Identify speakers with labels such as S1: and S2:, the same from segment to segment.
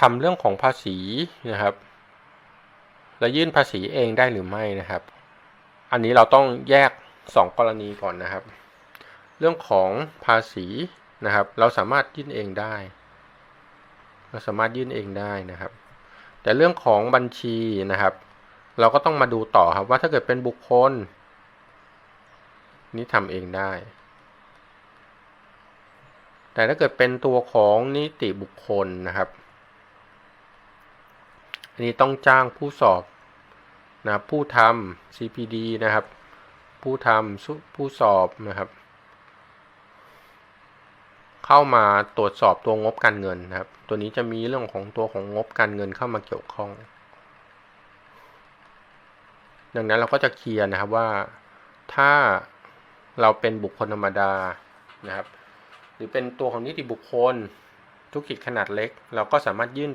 S1: ทำเรื่องของภาษีนะครับ และยื่นภาษีเองได้หรือไม่นะครับ อันนี้เราต้องแยก 2 กรณีก่อนนะครับ เรื่องของภาษีนะครับ เราสามารถยื่นเองได้ เราสามารถยื่นเองได้นะครับ แต่เรื่องของบัญชีนะครับ เราก็ต้องมาดูต่อครับว่าถ้าเกิดเป็นบุคคล นี่ทำเองได้แต่ถ้าเกิดเป็นตัวของนิติบุคคลนะครับ อันนี้ต้องจ้างผู้สอบนะผู้ทำ CPD นะครับ ผู้ทำผู้สอบนะครับ เข้ามาตรวจสอบตัวงบการเงินนะครับ ตัวนี้จะมีเรื่องของตัวของงบการเงินเข้ามาเกี่ยวข้อง ดังนั้นเราก็จะเคลียร์นะครับว่าถ้าเราเป็นบุคคลธรรมดานะครับ หรือเป็นตัวของนิติบุคคลธุรกิจขนาดเล็ก เราก็สามารถยื่น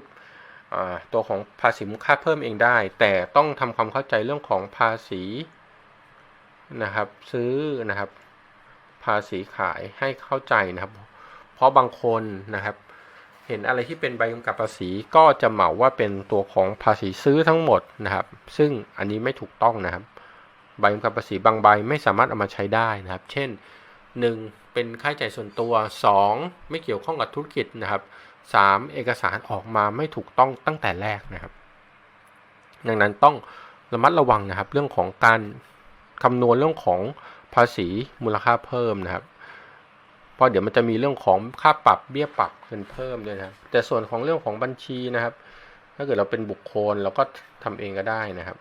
S1: ตัวของภาษีมูลค่าเพิ่มเองได้ แต่ต้องทำความเข้าใจเรื่องของภาษีนะครับซื้อนะครับ ภาษีขายให้เข้าใจนะครับ เพราะบางคนนะครับเห็นอะไรที่เป็นใบกำกับภาษีก็จะเหมาว่าเป็นตัวของภาษีซื้อทั้งหมดนะครับ ซึ่งอันนี้ไม่ถูกต้องนะครับ ใบกำกับภาษีบางใบไม่สามารถเอามาใช้ได้นะครับ เช่น 1. เป็นค่าใช้จ่ายส่วนตัว 2. ไม่เกี่ยวข้องกับธุรกิจนะครับ 3. เอกสารออกมาไม่ถูกต้องตั้งแต่แรกนะครับ ดังนั้นต้องระมัดระวังนะครับ เรื่องของการคำนวณเรื่องของภาษีมูลค่าเพิ่มนะครับเพราะเดี๋ยวมันจะมีเรื่องของค่าปรับเบี้ยปรับเงินเพิ่มด้วยนะครับแต่ส่วนของเรื่องของบัญชีนะครับ ถ้าเกิดเราเป็นบุคคลเราก็ทำเองก็ได้นะครับ